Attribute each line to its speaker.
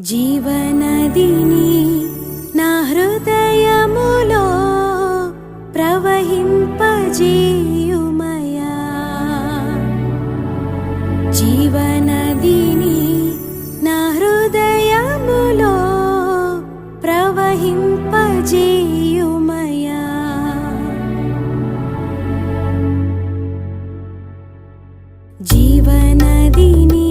Speaker 1: జీవనదిని నా హృదయములో ప్రవహింపజేయుమయా. జీవనదిని నా హృదయములో ప్రవహింపజేయుమయా. జీవనదిని